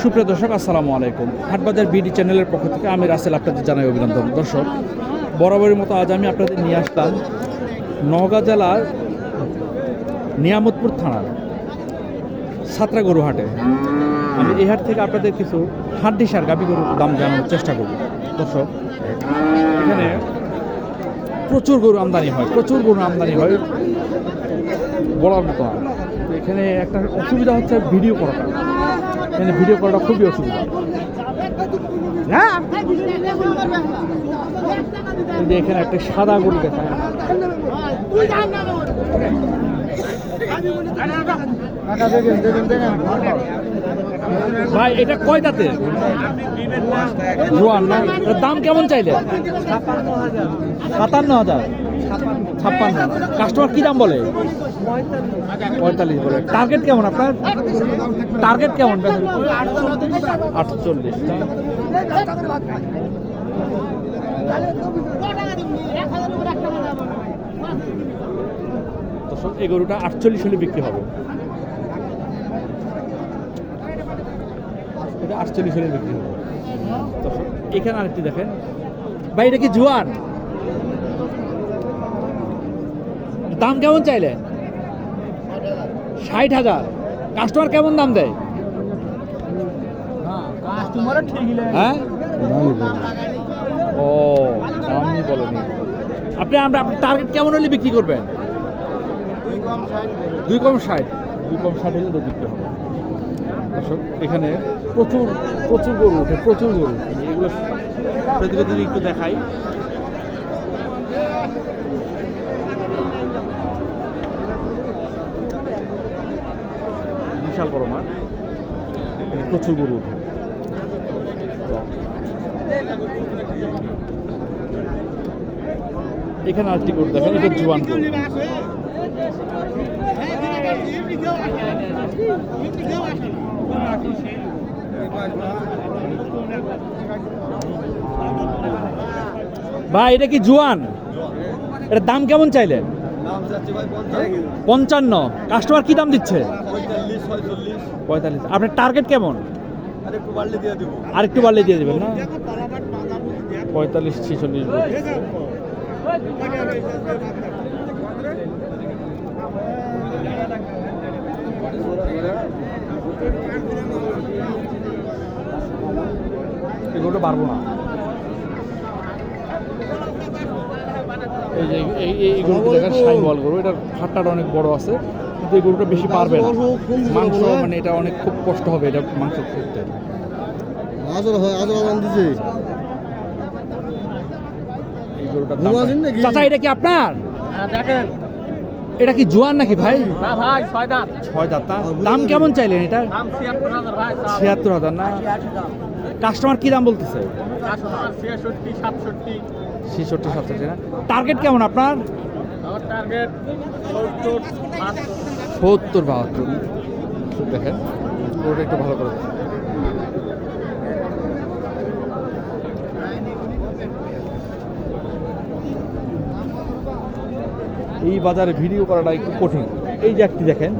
সুপ্রিয় দর্শক, আসসালামু আলাইকুম। হাটবাজার বিডি চ্যানেলের পক্ষ থেকে আমি রাসেল আপনাদের জানাই অভিনন্দন। দর্শক, বরাবরের মতো আজ আমি আপনাদের নিয়ে আসলাম নওগাঁ জেলার নিয়ামতপুর থানার সাতরা গরু হাটে। আমি এই হাট থেকে আপনাদের কিছু হাড্ডি সার, গাভি গরুর দাম জানানোর চেষ্টা করব। দর্শক, এখানে প্রচুর গরু আমদানি হয়, প্রচুর গরু আমদানি হয় বলার মতো এখানে একটা অসুবিধা হচ্ছে ভিডিও করাটা। এখানে ভিডিও করাটা খুবই অসুবিধা। এই যে এখানে একটা সাদা গরু দেখায় ভাই, এটা কয় দাম কেমন চাইলে? সাতান্ন হাজার। ছাপ্পান্ন। কাস্টমার কি দাম বলে? পঁয়তাল্লিশ বলে। টার্গেট কেমন আপনার? টার্গেট কেমন? আটচল্লিশ। এই গরুটা আটচল্লিশ হলে বিক্রি হবে। এটা আটচল্লিশ হলে বিক্রি হবে। এখানে আরেকটি দেখেন। ভাই, এটা কি জোয়ান দাম কেমন চাইলেন ষাট হাজার। কাস্টমার কেমন দাম দেয়? হ্যাঁ? ও, দামই বলেনি। আপনি আমরা আপনার টার্গেট কেমন হলে বিক্রি করবেন? দুই কম ষাট। দুই কম ষাট হলে বিক্রি হবে। এখানে প্রচুর প্রচুর গরু ওঠে, প্রচুর গরু। এগুলো প্রতিবেদন একটু দেখাই। বিশাল বড় মাঠ। প্রচুর গরু তো এখানে আরেকটি গরু দেখেন, এটা জোয়ান গরু। ভাই, এটা কি জোয়ান? এটার দাম কেমন চাইলেন? পঞ্চান্ন। কাস্টমার কি দাম দিচ্ছে? পঁয়তাল্লিশ। আপনার টার্গেট কেমন? আর একটু বাড়লে দিয়ে দেবেন না? পঁয়তাল্লিশ, ছেচল্লিশ। এগুলো পারব না। এই গরুটা দেখেন সাইওয়াল গরু এটার ফাট্টাটা অনেক বড় আছে। কিন্তু এই গরুটা বেশি পারবে না। মাংস মানে এটা অনেক খুব কষ্ট হবে এটা মাংস করতে আজর হয় আজর আজান দিছে। এই নাকি? চাচা এটা কি আপনার? এটা কি জোয়ান নাকি ভাই? না ভাই ছয় দাঁত। ছয় দাঁত দাম কেমন চাইলেন এটা? দাম ছিয়াত্তর হাজার ভাই ছিয়াত্তর হাজার না? কাস্টমার কি দাম বলতেছে? ছিয়াষট্টি সাতষট্টি। ছেষট্টি সাতষট্টি না? টার্গেট কেমন আপনার? সত্তর বাহাত্তর। দেখেন ওটা একটু ভালো করে এই বাজারে ভিডিও করাটা একটু কঠিন। এই যে একটি দেখেন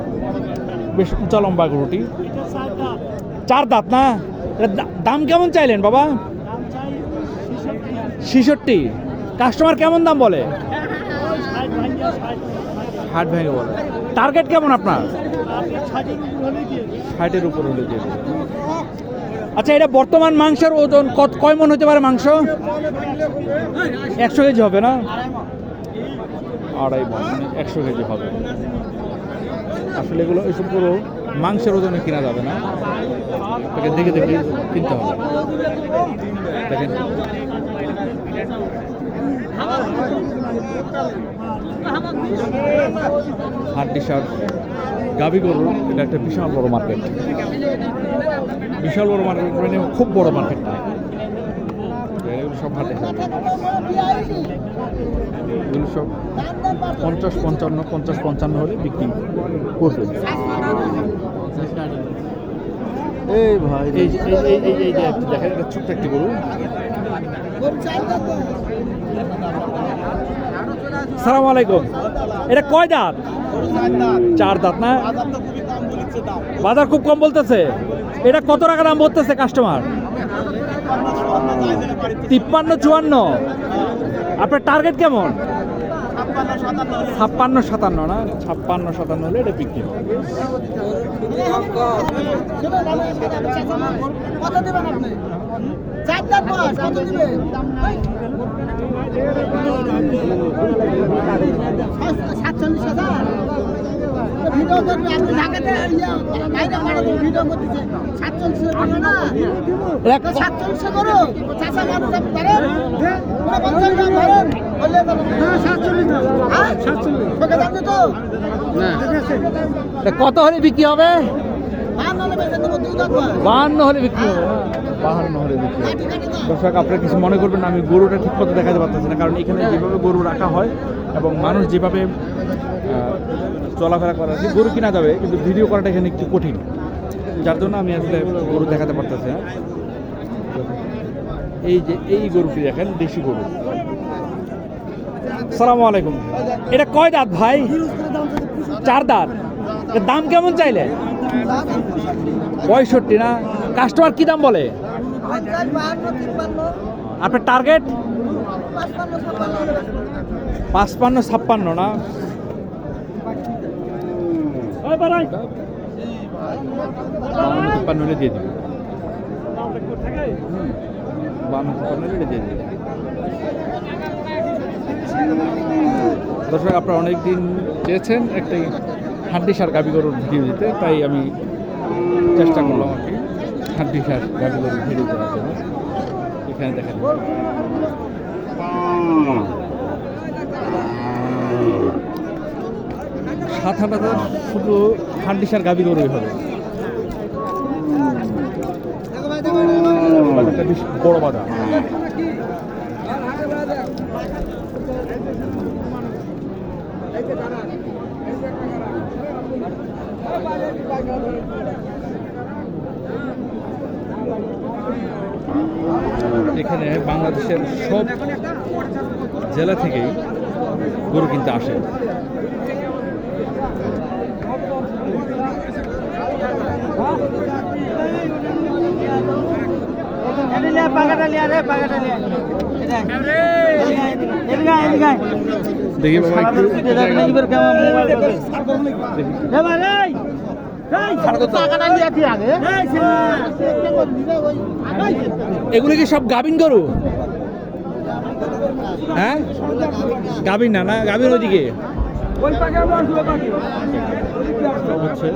বেশ উঁচা লম্বা গরুটি। চার দাঁত না? দা- দাম কেমন চাইলেন বাবা? ছিষট্টি। কাস্টমার কেমন দাম বলে? ষাট ভেঙে বলে। টার্গেট কেমন আপনার? ষাটের উপর হলে দিয়ে আচ্ছা এটা বর্তমান মাংসের ওজন কত কয় মন হতে পারে মাংস? একশো কেজি হবে না? আড়াই মন মানে একশো কেজি হবে। আসলে এগুলো এসব পুরো মাংসের ওজনে কেনা যাবে না। তাকে দেখে দেখে কিনতে হবে। দেখেন। হাড্ডি সার গাবি গরু, এটা একটা বিশাল বড় মার্কেট বিশাল বড় মার্কেট মানে খুব বড় মার্কেট সব হাটে এগুলো সব পঞ্চাশ পঞ্চান্ন পঞ্চাশ পঞ্চান্ন হলে বিক্রি করবে। এই ভাই, এই এই এই দেখেন ছোট্ট একটি গরু। সালাম আলাইকুম। এটা কয় দাঁত? চার দাঁত না? বাজার খুব কম বলতেছে। এটা কত টাকা দাম বলতেছে কাস্টমার তিপ্পান্ন, চুয়ান্ন। আপনার টার্গেট কেমন? ছাপ্পান্ন, সাতান্ন না? ছাপ্পান্ন, সাতান্ন হলে এটা বিক্রি হবে। সাতচল্লিশ হাজার? ভিডিও করবে আপনি ঢাকাতে ইয়া, বাইরে মারা তো ভিডিও করতেছে। সাতচল্লিশ হাজার না? এক- সাতচল্লিশে করো। চাষা মানুষ আপনি ধরেন। পঞ্চাশ টাকা ধরেন। বললে সাতচল্লিশ হ্যাঁ? কত হলে বিক্রি হবে? বাহান্ন হলে বিক্রি হবে বাহান্ন হলে বিক্রি হবে। দর্শক আপনারা কিছু মনে করবেন না আমি গরুটা ঠিক মতো দেখাতে পারতেছি না কারণ এখানে যেভাবে গরু রাখা হয় এবং মানুষ যেভাবে চলাফেরা করা আছে গরু কিনা যাবে কিন্তু ভিডিও করাটা এখানে একটু কঠিন। যার জন্য আমি আসলে গরু দেখাতে পারতেছি না। এই যে এই গরুটি দেখেন দেশি গরু। সালামু আলাইকুম। এটা কয় দাঁত ভাই? চার দাঁত। দাম কেমন চাইলে? পঁয়ষট্টি না? কাস্টমার কি দাম বলে? আপনার টার্গেট পাঁচপান্ন ছাপ্পান্ন না? বাউন্ন তিপ্পান্ন হলে দিয়ে দিবি। বাউন্ন তিপ্পান্ন হলে দিয়ে দিবি। দর্শক আপনারা অনেকদিন চেয়েছেন একটা হাড্ডি সার গাবি গরুর ভিডিও দিতে তাই আমি চেষ্টা করলাম আর কি হাড্ডি সার গাবি গরুর ভিডিও দেওয়ার জন্য। এখানে দেখেন। সাত আট হাজার শুধু হাড্ডি সার গাবি গরুই হবে। বাজারটা বেশ বড় বাজার। এখানে বাংলাদেশের সব জেলা থেকেই গরু কিনতে আসে দেখি বাবা একটু। এগুলো কি সব গাবিন গরু? হ্যাঁ? গাবিন না না গাবিন ওইদিকে। সব হচ্ছে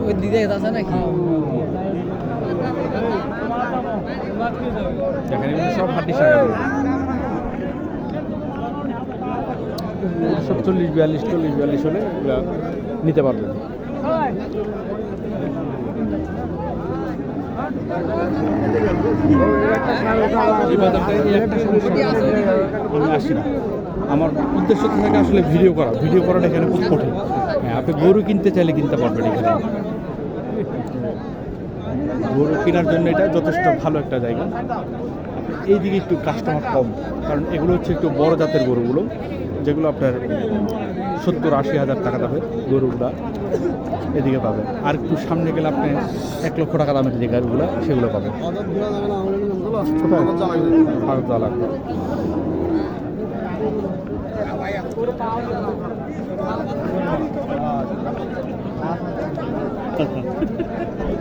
ওই দিদি আছে নাকি? এখানে সব হাড্ডি সব চল্লিশ, বিয়াল্লিশ চল্লিশ, বিয়াল্লিশ হলে নিতে সমস্যা আমি আমার উদ্দেশ্য থাকে আসলে ভিডিও করা। ভিডিও করাটা এখানে খুব কঠিন। হ্যাঁ আপনি গরু কিনতে চাইলে কিনতে পারবেন এখানে। গরু কেনার জন্য এটা যথেষ্ট ভালো একটা জায়গা। এইদিকে একটু কাস্টমার কম, কারণ এগুলো হচ্ছে একটু বড় জাতের গরুগুলো, যেগুলো আপনার সত্তর আশি হাজার টাকা দামে গরুগুলা এদিকে পাবেন। আর একটু সামনে গেলে আপনি এক লক্ষ টাকা দামের যে গাড়িগুলো, সেগুলো পাবেন।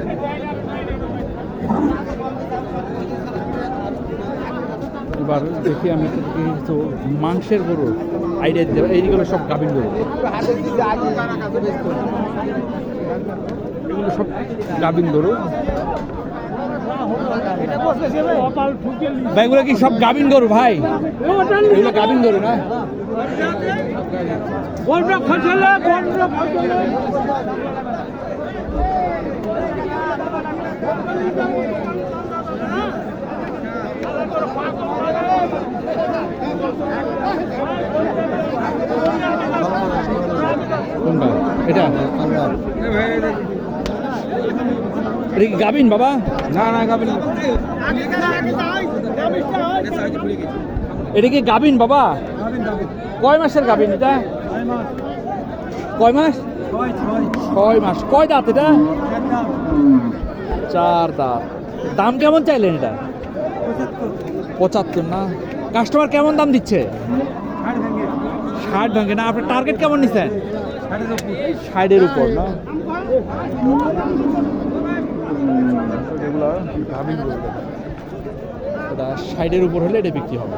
এবার দেখি আমি একটু দেখি তো মাংসের গরু আইডিয়া দিতে পারি। এইগুলো সব গাভীর গরু। এগুলো সব গাভীর গরু। এগুলো কি সব গাভীর গরু, ভাই? এগুলো গাভীর গরু না? কোনটা এটা? এটা কি গাভিন বাবা? না না গাভিন এটা কি গাবিন বাবা? কয় মাসের গাবিন এটা? কয় মাস? ছয় মাস। কয় দাঁত এটা? চার দাঁত। দাম কেমন চাইলেন এটা? পঁচাত্তর না? কাস্টমার কেমন দাম দিচ্ছে? ষাট ভাঙে না, আপনার টার্গেট কেমন নিচ্ছেন ষাটের উপর না? এটা ষাটের উপর হলে এটা বিক্রি হবে।